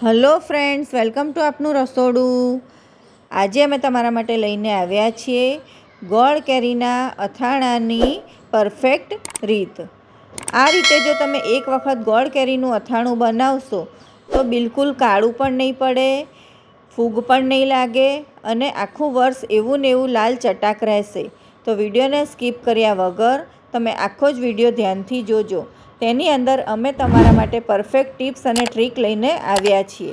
Hello friends, welcome to આપનું રસોડું. આજે અમે તમારા માટે લઈને આવ્યા છીએ ગોળ કેરીના અથાણાની પરફેક્ટ રીત. આ રીતે જો તમે એક વખત ગોળ કેરીનું અથાણું બનાવશો, તો બિલકુલ કાળું પણ નહીં પડે, ફૂગ પણ નહીં લાગે અને આખું વર્ષ એવું ને એવું લાલ ચટાક રહેશે. તો વિડીયોને સ્કીપ કર્યા વગર તમે આખો જ વીડિયો ધ્યાનથી જોજો. તેની અંદર અમે તમારા માટે પરફેક્ટ ટિપ્સ અને ટ્રીક લઈને આવ્યા છીએ.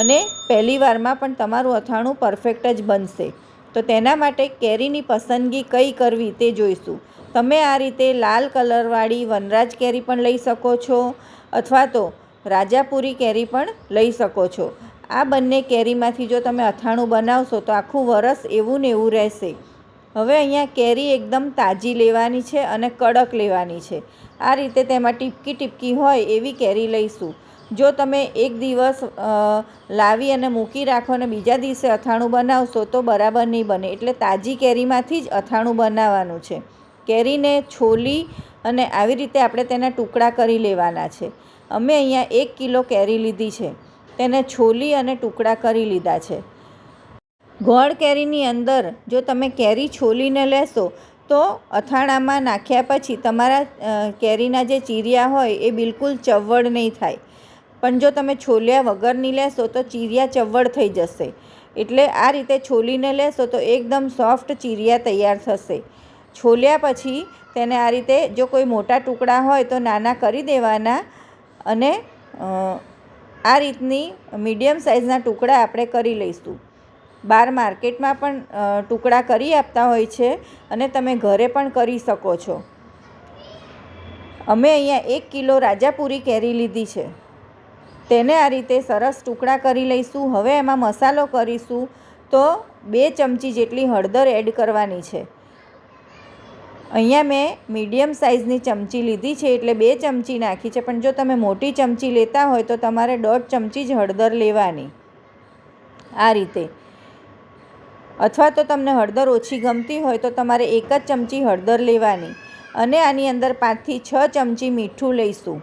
અને પહેલી વારમાં પણ તમારું અથાણું પરફેક્ટ જ બનશે. તો તેના માટે કેરીની પસંદગી કઈ કરવી તે જોઈશું. તમે આ રીતે લાલ કલરવાળી વનરાજ કેરી પણ લઈ શકો છો અથવા તો રાજાપુરી કેરી પણ લઈ શકો છો. આ બંને કેરીમાંથી જો તમે અથાણું બનાવશો તો આખું વરસ એવું ને એવું રહેશે. હવે અહીંયા કેરી એકદમ તાજી લેવાની છે અને કડક લેવાની છે. આ રીતે તેમાં ટીપકી ટીપકી હોય એવી કેરી લઈશું. જો તમે એક દિવસ લાવી અને મૂકી રાખો અને બીજા દિવસે અથાણું બનાવશો તો બરાબર નહીં બને. એટલે તાજી કેરીમાંથી જ અથાણું બનાવવાનું છે. કેરીને છોલી અને આવી રીતે આપણે તેના ટુકડા કરી લેવાના છે. અમે અહીંયા એક કિલો કેરી લીધી છે. તેને છોલી અને ટુકડા કરી લીધા છે. ગોળ કેરીની અંદર જો તમે કેરી છોલીને લેશો, તો અથાણામાં નાખ્યા પછી તમારા કેરીના જે ચીરિયા હોય એ બિલકુલ ચવડ નહીં થાય. પણ જો તમે છોલ્યા વગરની લેશો, તો ચીરિયા ચવડ થઈ જશે. એટલે આ રીતે છોલીને લેશો, તો એકદમ સોફ્ટ ચીરિયા તૈયાર થશે. છોલ્યા પછી તેને આ રીતે જો કોઈ મોટા ટુકડા હોય, તો નાના કરી દેવાના અને આ રીતની મીડિયમ સાઇઝના ટુકડા આપણે કરી લઈશું. બહાર માર્કેટમાં પણ ટુકડા કરી આપતા હોય છે અને તમે ઘરે પણ કરી શકો છો. અમે અહીંયા એક કિલો રાજાપુરી કેરી લીધી છે. તેને આ રીતે સરસ ટુકડા કરી લઈશું. હવે એમાં મસાલો કરીશું. તો બે ચમચી જેટલી હળદર એડ કરવાની છે. અહીંયા મેં મીડિયમ સાઇઝની ચમચી લીધી છે, એટલે બે ચમચી નાખી છે. પણ જો તમે મોટી ચમચી લેતા હોય તો તમારે દોઢ ચમચી જ હળદર લેવાની. આ રીતે. અથવા તો તમને હળદર ઓછી ગમતી હોય તો તમારે એક જ ચમચી હળદર લેવાની અને આની અંદર પાંચથી છ ચમચી મીઠું લઈશું.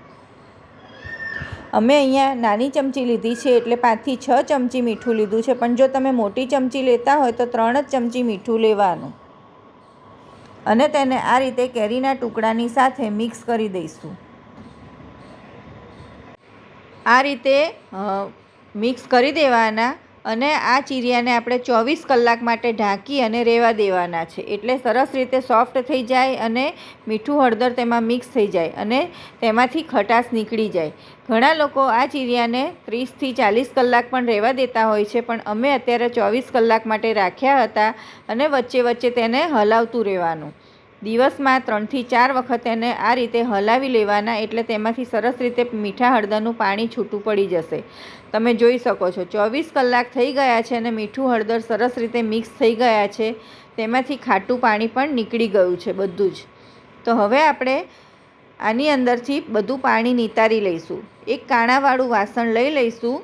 અમે અહીંયા નાની ચમચી લીધી છે એટલે પાંચથી છ ચમચી મીઠું લીધું છે, પણ જો તમે મોટી ચમચી લેતા હોય તો ત્રણ જ ચમચી મીઠું લેવાનું. અને તેને આ રીતે કેરીના ટુકડાની સાથે મિક્સ કરી દઈશું. આ રીતે મિક્સ કરી દેવાના અને આ ચીરિયાને આપણે ચોવીસ કલાક માટે ઢાંકી અને રહેવા દેવાના છે. એટલે સરસ રીતે સોફ્ટ થઈ જાય અને મીઠું હળદર તેમાં મિક્સ થઈ જાય અને તેમાંથી ખટાશ નીકળી જાય. ઘણા લોકો આ ચીરિયાને ત્રીસથી ચાલીસ કલાક પણ રહેવા દેતા હોય છે, પણ અમે અત્યારે ચોવીસ કલાક માટે રાખ્યા હતા અને વચ્ચે વચ્ચે તેને હલાવતું રહેવાનું. દિવસમાં ત્રણથી ચાર વખત એને આ રીતે હલાવી લેવાના એટલે તેમાંથી સરસ રીતે મીઠા હળદરનું પાણી છૂટું પડી જશે. તમે જોઈ શકો છો, ચોવીસ કલાક થઈ ગયા છે અને મીઠું હળદર સરસ રીતે મિક્સ થઈ ગયા છે. તેમાંથી ખાટું પાણી પણ નીકળી ગયું છે બધું જ. તો હવે આપણે આની અંદરથી બધું પાણી નિતારી લઈશું. એક કાણાવાળું વાસણ લઈ લઈશું.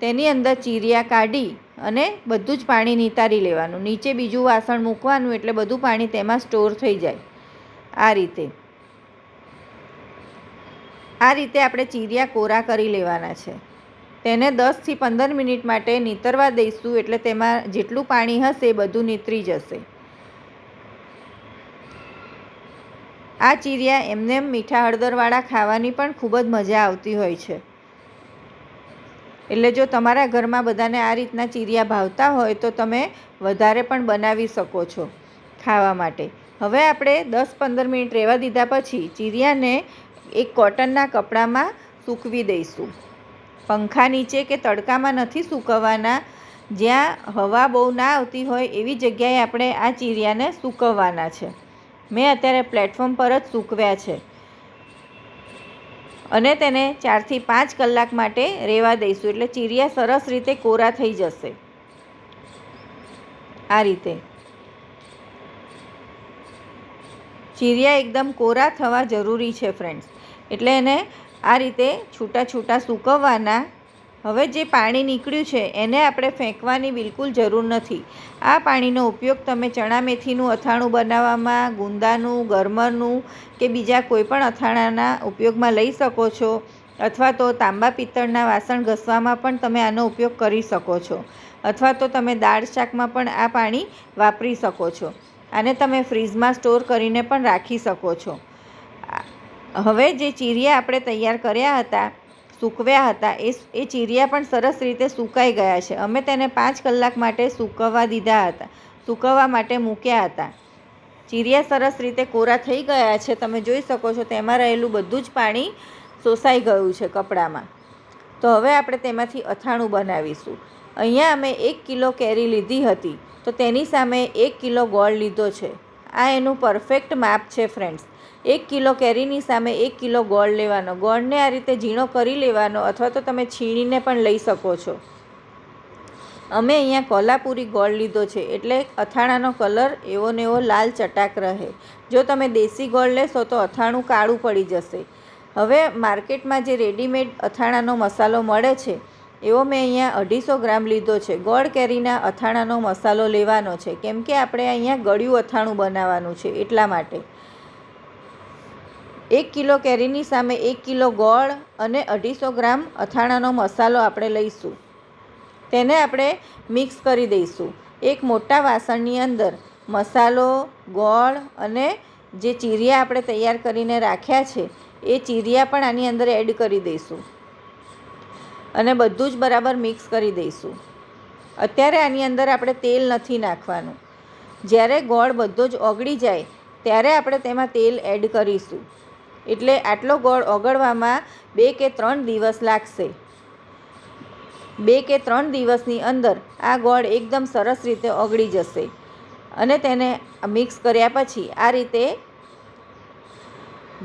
તેની અંદર ચીરિયા કાઢી અને બધું જ પાણી નિતારી લેવાનું. નીચે બીજું વાસણ મૂકવાનું એટલે બધું પાણી તેમાં સ્ટોર થઈ જાય. આ રીતે. આ રીતે આપણે ચીરિયા કોરા કરી લેવાના છે. તેને દસથી પંદર મિનિટ માટે નીતરવા દઈશું એટલે તેમાં જેટલું પાણી હશે એ બધું નીતરી જશે. આ ચીરિયા એમને મીઠા હળદરવાળા ખાવાની પણ ખૂબ જ મજા આવતી હોય છે. એટલે જો તમારા ઘરમાં બધાને આ રીતના ચીરિયા ભાવતા હોય તો તમે વધારે પણ બનાવી શકો છો ખાવા માટે. હવે આપણે દસ પંદર મિનિટ રહેવા દીધા પછી ચીરિયાને એક કોટનના કપડામાં સૂકવી દઈશું. પંખા નીચે કે તડકામાં નથી સૂકવવાના. જ્યાં હવા બહુ ના આવતી હોય એવી જગ્યાએ આપણે આ ચીરિયાને સૂકવવાના છે. મેં અત્યારે પ્લેટફોર્મ પર જ સૂકવ્યા છે. અને તેને ચારથી પાંચ કલાક માટે રહેવા દઈશું. એટલે ચીરિયા સરસ રીતે કોરા થઈ જશે. આ રીતે. ચીરિયા એકદમ કોરા થવા જરૂરી છે ફ્રેન્ડ્સ એટલે એને આ રીતે છૂટા છૂટા સૂકવવાના હવે જે પાણી નીકળ્યું છે, એને આપણે ફેંકવાની બિલકુલ જરૂર નથી. આ પાણીનો ઉપયોગ તમે ચણા મેથીનું અથાણું બનાવવામાં, ગુંદાનું, ગરમરનું કે બીજા કોઈપણ અથાણાના ઉપયોગમાં લઈ શકો છો અથવા તો તાંબા પિત્તળના વાસણ ઘસવામાં પણ તમે આનો ઉપયોગ કરી શકો છો અથવા તો તમે દાળ શાકમાં પણ આ પાણી વાપરી શકો છો. આને તમે ફ્રીઝમાં સ્ટોર કરીને પણ રાખી શકો છો. હવે જે ચીરિયા આપણે તૈયાર કર્યા હતા સૂકવ્યા હતા. એ એ ચીરિયા પણ સરસ રીતે સુકાઈ ગયા છે. અમે તેને પાંચ કલાક માટે સૂકવવા દીધા હતા. સૂકવવા માટે મૂક્યા હતા. ચીરિયા સરસ રીતે કોરા થઈ ગયા છે. તમે જોઈ શકો છો તેમાં રહેલું બધું જ પાણી શોષાઈ ગયું છે કપડામાં. તો હવે આપણે તેમાંથી અથાણું બનાવીશું. અહીંયા અમે એક કિલો કેરી લીધી હતી. તો તેની સામે એક કિલો ગોળ લીધો છે. આ એનું પરફેક્ટ માપ છે ફ્રેન્ડ્સ એક કિલો કેરીની સામે એક કિલો ગોળ લેવાનો. ગોળને આ રીતે ઝીણો કરી લેવાનો અથવા તો તમે છીણીને પણ લઈ શકો છો. અમે અહીંયા કોલ્હાપુરી ગોળ લીધો છે એટલે અથાણાનો કલર એવો ને એવો લાલ ચટાક રહે. જો તમે દેશી ગોળ લેશો તો અથાણું કાળું પડી જશે. હવે માર્કેટમાં જે રેડીમેડ અથાણાનો મસાલો મળે છે, એવો મેં અહીંયા અઢીસો ગ્રામ લીધો છે. ગોળ કેરીના અથાણાનો મસાલો લેવાનો છે. કેમ કે આપણે અહીંયા ગળ્યું અથાણું બનાવવાનું છે એટલા માટે. એક કિલો કેરીની સામે એક કિલો ગોળ અને અઢીસો ગ્રામ અથાણાનો મસાલો આપણે લઈશું. તેને આપણે મિક્સ કરી દઈશું. એક મોટા વાસણની અંદર મસાલો, ગોળ અને જે ચીરિયા આપણે તૈયાર કરીને રાખ્યા છે, એ ચીરિયા પણ આની અંદર એડ કરી દઈશું. અને બધું જ બરાબર મિક્સ કરી દઈશું. અત્યારે આની અંદર આપણે તેલ નથી નાખવાનું. જ્યારે ગોળ બધો જ ઓગળી જાય, ત્યારે આપણે તેમાં તેલ એડ કરીશું. એટલે આટલો ગોળ ઓગળવામાં બે કે ત્રણ દિવસ લાગશે. બે કે ત્રણ દિવસની અંદર આ ગોળ એકદમ સરસ રીતે ઓગળી જશે અને તેને મિક્સ કર્યા પછી આ રીતે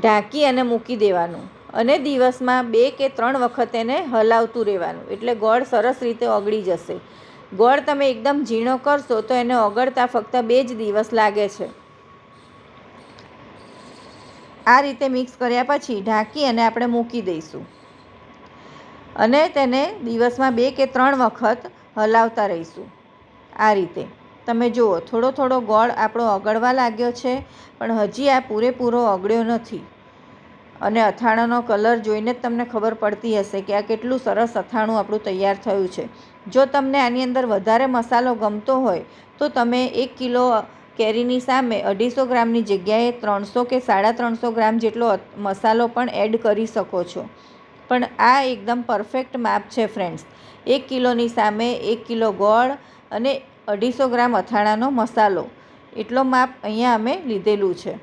ઢાંકી અને મૂકી દેવાનું અને દિવસમાં બે કે ત્રણ વખત એને હલાવતું રહેવાનું. એટલે ગોળ સરસ રીતે ઓગળી જશે. ગોળ તમે એકદમ ઝીણો કરશો તો એને ઓગળતા ફક્ત બે જ દિવસ લાગે છે. આ રીતે મિક્સ કર્યા પછી ઢાંકી અને આપણે મૂકી દઈશું. અને તેને દિવસમાં બે કે ત્રણ વખત હલાવતા રહીશું. આ રીતે. તમે જુઓ, થોડો થોડો ગોળ આપણો ઓગળવા લાગ્યો છે, પણ હજી આ પૂરેપૂરો ઓગળ્યો નથી. અને અથાણાનો કલર જોઈને જ તમને ખબર પડતી હશે કે આ કેટલું સરસ અથાણું આપણું તૈયાર થયું છે. જો તમને આની અંદર વધારે મસાલો ગમતો હોય, તો તમે એક કિલો કેરીની સામે અઢીસો ગ્રામની જગ્યાએ ત્રણસો કે સાડા ત્રણસો ગ્રામ જેટલો મસાલો પણ એડ કરી શકો છો. પણ આ એકદમ પરફેક્ટ માપ છે ફ્રેન્ડ્સ. એક કિલોની સામે એક કિલો ગોળ અને અઢીસો ગ્રામ અથાણાનો મસાલો. એટલો માપ અહીંયા અમે લીધેલું છે.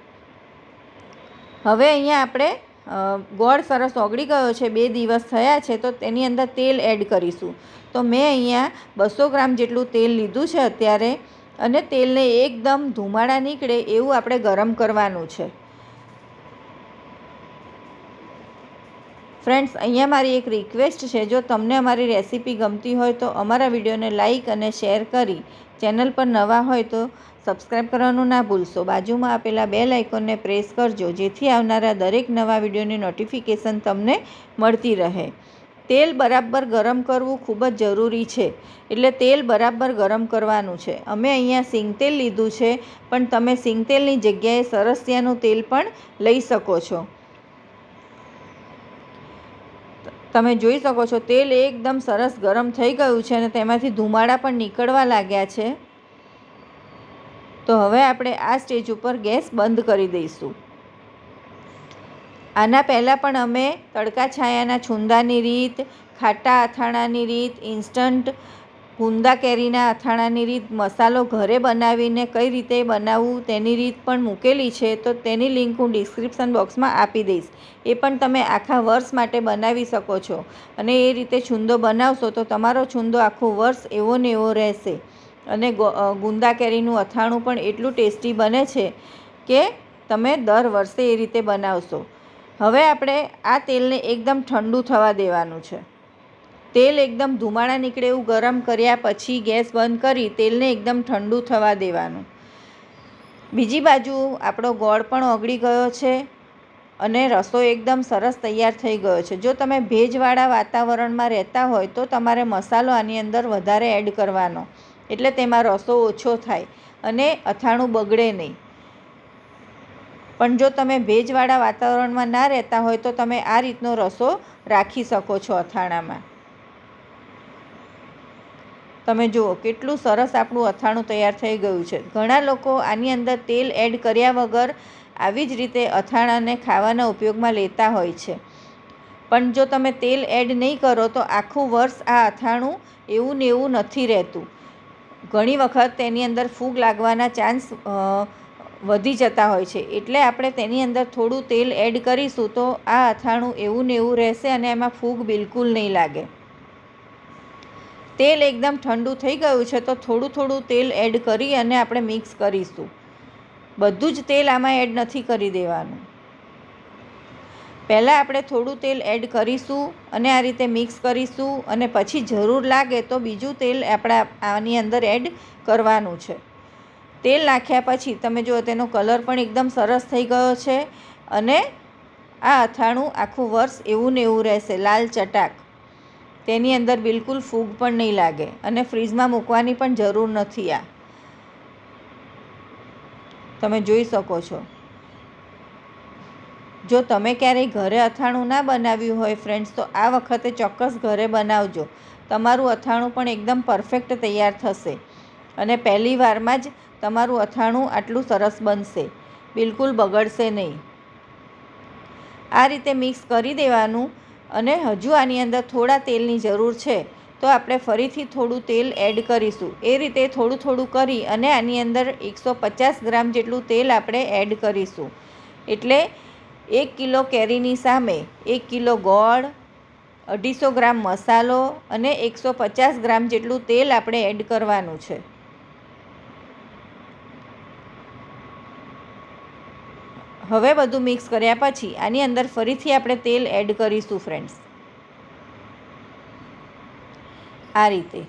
હવે અહીંયા આપણે ગોળ સરસ ઓગળી ગયો છે, બે દિવસ થયા છે, તો તેની અંદર તેલ એડ કરીશું. તો મેં અહીંયા બસો ગ્રામ જેટલું તેલ લીધું છે અત્યારે. અને તેલને એકદમ ધુમાડા નીકળે એવું આપણે ગરમ કરવાનું છે. ફ્રેન્ડ્સ, અહીંયા મારી એક રિક્વેસ્ટ છે. જો તમને અમારી રેસીપી ગમતી હોય તો અમારા વિડીયોને લાઇક અને શેર કરી ચેનલ પર નવા હોય તો સબસ્ક્રાઈબ કરવાનું ના ભૂલશો. બાજુમાં આપેલા બે આઇકોનને પ્રેસ કરજો, જેથી આવનારા દરેક નવા વિડીયોની નોટિફિકેશન તમને મળતી રહે. તેલ બરાબર ગરમ કરવું ખૂબ જ જરૂરી છે. એટલે તેલ બરાબર ગરમ કરવાનું છે. અમે અહીંયા સિંગતેલ લીધું છે, પણ તમે સિંગતેલની જગ્યાએ સરસિયાનું તેલ પણ લઈ શકો છો. તમે જોઈ શકો છો, તેલ એકદમ સરસ ગરમ થઈ ગયું છે અને તેમાંથી ધુમાડા પણ નીકળવા લાગ્યા છે. તો હવે આપણે આ સ્ટેજ ઉપર ગેસ બંધ કરી દઈશું. આના પહેલાં પણ અમે તડકા છાયાના છુંદાની રીત, ખાટા અથાણાની રીત, ઇન્સ્ટન્ટ ગુંદા કેરીના અથાણાની રીત, મસાલો ઘરે બનાવીને કઈ રીતે બનાવવું તેની રીત પણ મૂકેલી છે, તો તેની લિંક હું ડિસ્ક્રિપ્શન બોક્સમાં આપી દઈશ. એ પણ તમે આખા વર્ષ માટે બનાવી શકો છો. અને એ રીતે છુંદો બનાવશો તો તમારો છુંદો આખું વર્ષ એવો ને એવો રહેશે. અને ગુંદા કેરીનું અથાણું પણ એટલું ટેસ્ટી બને છે કે તમે દર વર્ષે એ રીતે બનાવશો. હવે આપણે આ તેલને એકદમ ઠંડુ થવા દેવાનું છે. તેલ એકદમ ધુમાડા નીકળે એવું ગરમ કર્યા પછી ગેસ બંધ કરી તેલને એકદમ ઠંડુ થવા દેવાનું. બીજી બાજુ આપણો ગોળ પણ ઓગળી ગયો છે અને રસો એકદમ સરસ તૈયાર થઈ ગયો છે. જો તમે ભેજવાળા વાતાવરણમાં રહેતા હોય તો તમારે મસાલો આની અંદર વધારે એડ કરવાનો. એટલે તેમાં રસો ઓછો થાય અને અથાણું બગડે નહીં. પણ જો તમે ભેજવાળા વાતાવરણમાં ના રહેતા હોય તો તમે આ રીતનો રસો રાખી શકો છો અથાણામાં. તમે જુઓ, કેટલું સરસ આપણું અથાણું તૈયાર થઈ ગયું છે. ઘણા લોકો આની અંદર તેલ એડ કર્યા વગર આવી જ રીતે અથાણાને ખાવાના ઉપયોગમાં લેતા હોય છે. પણ જો તમે તેલ એડ નહીં કરો તો આખું વર્ષ આ અથાણું એવું ને એવું નથી રહેતું. ઘણી વખત તેની અંદર ફૂગ લાગવાના ચાન્સ વધી જતા હોય છે. એટલે આપણે તેની અંદર થોડું તેલ એડ કરીશું તો આ અથાણું એવું ને એવું રહેશે અને એમાં ફૂગ બિલકુલ નહીં લાગે. તેલ એકદમ ઠંડુ થઈ ગયું છે તો થોડું થોડું તેલ એડ કરી અને આપણે મિક્સ કરીશું. બધું જ તેલ આમાં એડ નથી કરી દેવાનું. પહેલાં આપણે થોડું તેલ એડ કરીશું અને આ રીતે મિક્સ કરીશું અને પછી જરૂર લાગે તો બીજું તેલ આપણે આની અંદર એડ કરવાનું છે. તેલ નાખ્યા પછી તમે જુઓ તેનો કલર પણ એકદમ સરસ થઈ ગયો છે અને આ અથાણું આખું વર્ષ એવું ને એવું રહેશે, લાલ ચટાક. તેની અંદર બિલકુલ ફૂગ પણ નહીં લાગે અને ફ્રીજમાં મૂકવાની પણ જરૂર નથી આ. તમે જોઈ શકો છો. જો તમે ક્યારેય ઘરે અથાણું ના બનાવ્યું હોય ફ્રેન્ડ્સ તો આ વખતે ચોક્કસ ઘરે બનાવજો. તમારું અથાણું પણ એકદમ પરફેક્ટ તૈયાર થશે. અને પહેલી વારમાં જ તમારું અથાણું આટલું સરસ બનશે. બિલકુલ બગડશે નહીં. આ રીતે મિક્સ કરી દેવાનું અને હજુ આની અંદર થોડા તેલની જરૂર છે, તો આપણે ફરીથી થોડું તેલ એડ કરીશું. એ રીતે થોડું થોડું કરી અને આની અંદર એકસો પચાસ ગ્રામ જેટલું તેલ આપણે એડ કરીશું. એટલે એક કિલો કેરીની સામે એક કિલો ગોળ, અઢીસો ગ્રામ મસાલો અને એકસો પચાસ ગ્રામ જેટલું તેલ આપણે એડ કરવાનું છે. હવે બધું મિક્સ કર્યા પછી આની અંદર ફરીથી આપણે તેલ એડ કરીશું ફ્રેન્ડ્સ આ રીતે.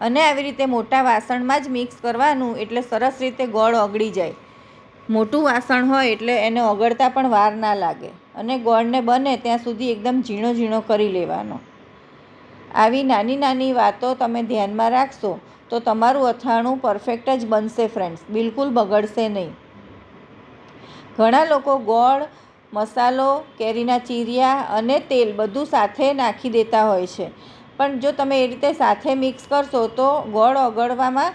અને આવી રીતે મોટા વાસણમાં જ મિક્સ કરવાનું એટલે સરસ રીતે ગોળ ઓગળી જાય. મોટું વાસણ હોય એટલે એને ઓગળતા પણ વાર ના લાગે. અને ગોળને બને ત્યાં સુધી એકદમ ઝીણો ઝીણો કરી લેવાનો. આવી નાની નાની વાતો તમે ધ્યાનમાં રાખશો તો તમારું અથાણું પરફેક્ટ જ બનશે ફ્રેન્ડ્સ બિલકુલ બગડશે નહીં. ઘણા લોકો ગોળ, મસાલો, કેરીના ચીરિયા અને તેલ બધું સાથે નાખી દેતા હોય છે. પણ જો તમે એ રીતે સાથે મિક્સ કરશો તો ગોળ ઓગળવામાં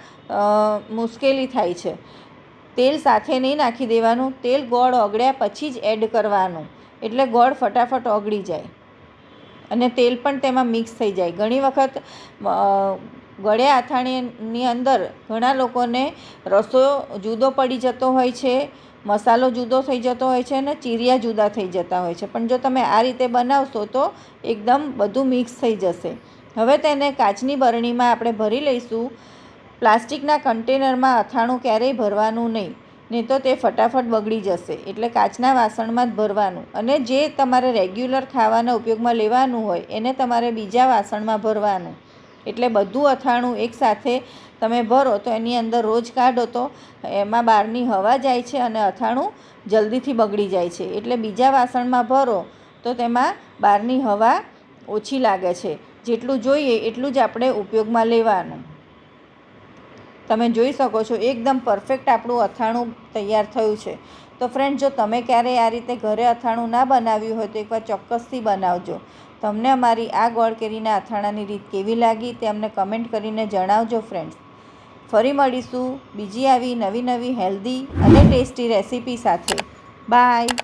મુશ્કેલી થાય છે. તેલ સાથે નહીં નાખી દેવાનું, તેલ ગોળ ઓગળ્યા પછી જ એડ કરવાનું. એટલે ગોળ ફટાફટ ઓગળી જાય. અને તેલ પણ તેમાં મિક્સ થઈ જાય. ઘણી વખત ગળ્યા અથાણીની અંદર ઘણા લોકોને રસો જુદો પડી જતો હોય છે. મસાલો જુદો થઈ જતો હોય છે અને ચીરિયા જુદા થઈ જતા હોય છે. પણ જો તમે આ રીતે બનાવશો તો એકદમ બધું મિક્સ થઈ જશે. હવે તેને કાચની બરણીમાં આપણે ભરી લઈશું. પ્લાસ્ટિકના કન્ટેનરમાં અથાણું ક્યારેય ભરવાનું નહીં. નહીં તો તે ફટાફટ બગડી જશે. એટલે કાચના વાસણમાં જ ભરવાનું. અને જે તમારે રેગ્યુલર ખાવાના ઉપયોગમાં લેવાનું હોય એને તમારે બીજા વાસણમાં ભરવાનું. એટલે બધું અથાણું એકસાથે તમે ભરો તો એની અંદર રોજ કાઢો તો એમાં બહારની હવા જાય છે અને અથાણું જલ્દીથી બગડી જાય છે. એટલે બીજા વાસણમાં ભરો તો તેમાં બહારની હવા ઓછી લાગે છે. જેટલું જોઈએ એટલું જ આપણે ઉપયોગમાં લેવાનું. તમે જોઈ શકો છો એકદમ પરફેક્ટ આપણું અથાણું તૈયાર થયું છે. તો ફ્રેન્ડ જો તમે ક્યારેય આ રીતે ઘરે અથાણું ના બનાવ્યું હોય તો એકવાર ચોક્કસથી બનાવજો. તમને અમારી આ ગોળ કેરીના અથાણાની રીત કેવી લાગી તે અમને કમેન્ટ કરીને જણાવજો ફ્રેન્ડ્સ ફરી મળીશું બીજી આવી નવી નવી હેલ્ધી અને ટેસ્ટી રેસીપી સાથે. બાય